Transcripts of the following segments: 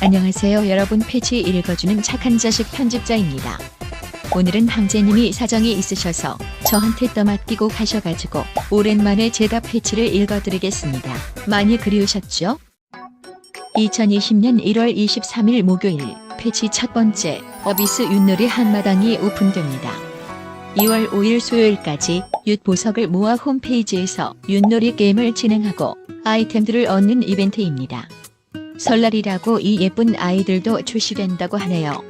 안녕하세요 여러분 패치 읽어주는 착한 자식 편집자입니다. 오늘은 황제님이 사정이 있으셔서 저한테 떠맡기고 가셔가지고 오랜만에 제가 패치를 읽어드리겠습니다. 많이 그리우셨죠? 2020년 1월 23일 목요일 패치 첫 번째 어비스 윷놀이 한마당이 오픈됩니다. 2월 5일 수요일까지 윷 보석을 모아 홈페이지에서 윷놀이 게임을 진행하고 아이템들을 얻는 이벤트입니다. 설날이라고 이 예쁜 아이들도 출시된다고 하네요.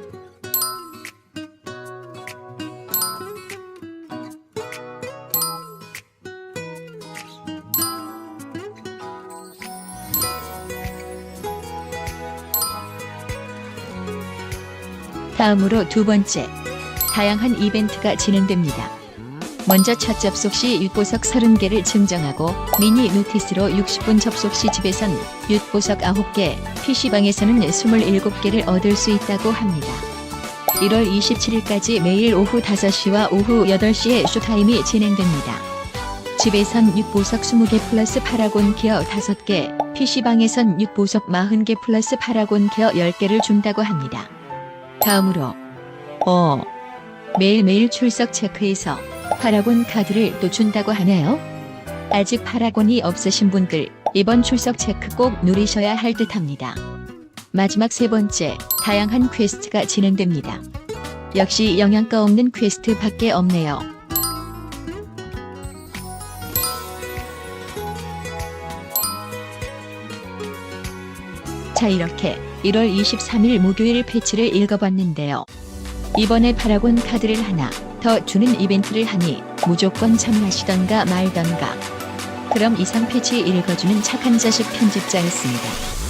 다음으로 두 번째, 다양한 이벤트가 진행됩니다. 먼저 첫 접속 시 윷보석 30개를 증정하고 미니 노티스로 60분 접속 시 집에선 윷보석 9개, PC방에서는 27개를 얻을 수 있다고 합니다. 1월 27일까지 매일 오후 5시와 오후 8시에 쇼타임이 진행됩니다. 집에선 윷보석 20개 플러스 파라곤 케어 5개, PC방에선 윷보석 40개 플러스 파라곤 케어 10개를 준다고 합니다. 다음으로 어 매일매일 출석 체크해서 파라곤 카드를 또 준다고 하네요. 아직 파라곤이 없으신 분들 이번 출석 체크 꼭 누리셔야 할 듯합니다. 마지막 세 번째 다양한 퀘스트가 진행됩니다. 역시 영양가 없는 퀘스트밖에 없네요. 자 이렇게 1월 23일 목요일 패치를 읽어봤는데요. 이번에 파라곤 카드를 하나 더 주는 이벤트를 하니 무조건 참여하시던가 말던가. 그럼 이상 패치 읽어주는 착한 자식 편집자였습니다.